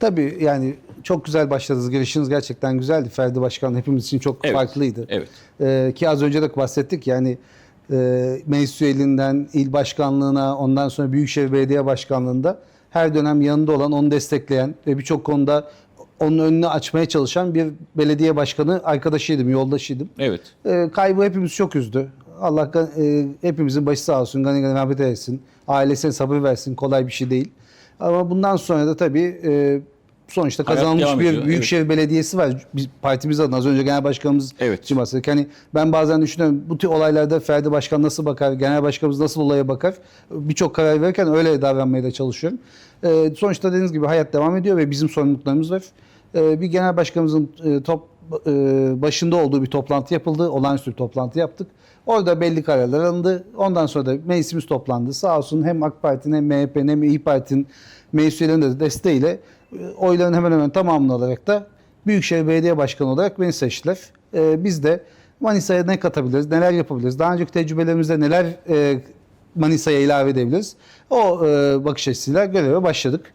Tabii yani çok güzel başladınız. Girişiniz gerçekten güzeldi. Ferdi Başkan hepimiz için çok Evet. farklıydı. Evet. Ee, ki az önce de bahsettik yani e, meclis üyeliğinden il başkanlığına ondan sonra Büyükşehir Belediye Başkanlığında her dönem yanında olan onu destekleyen ve birçok konuda onun önünü açmaya çalışan bir belediye başkanı arkadaşıydım, yoldaşıydım. Evet. E, kaybı hepimiz çok üzdü. Allah e, hepimizin başı sağ olsun, gani gani rahmet eylesin. Ailesine sabır versin, kolay bir şey değil. Ama bundan sonra da tabii e, sonuçta Hayat kazanılmış devam bir ediyor, büyükşehir belediyesi var. Biz, partimiz adına az önce genel başkanımız Evet. için bahsettik. Hani ben bazen düşünüyorum bu tür olaylarda Ferdi Başkan nasıl bakar, genel başkanımız nasıl olaya bakar? Birçok karar verirken öyle davranmaya da çalışıyorum. E, sonuçta dediğiniz gibi hayat devam ediyor ve bizim sorumluluklarımız var. E, bir genel başkanımızın e, top e, başında olduğu bir toplantı yapıldı. Olağanüstü bir toplantı yaptık. Orada belli kararlar alındı. Ondan sonra da meclisimiz toplandı. Sağ olsun hem AK Parti'nin hem MHP'nin hem İYİ Parti'nin meclis üyelerinin de desteğiyle e, oyların hemen hemen tamamını alarak da Büyükşehir Belediye Başkanı olarak beni seçtiler. E, biz de Manisa'ya ne katabiliriz, neler yapabiliriz, daha önceki tecrübelerimizde neler e, Manisa'ya ilave edebiliriz. O e, bakış açısıyla göreve başladık.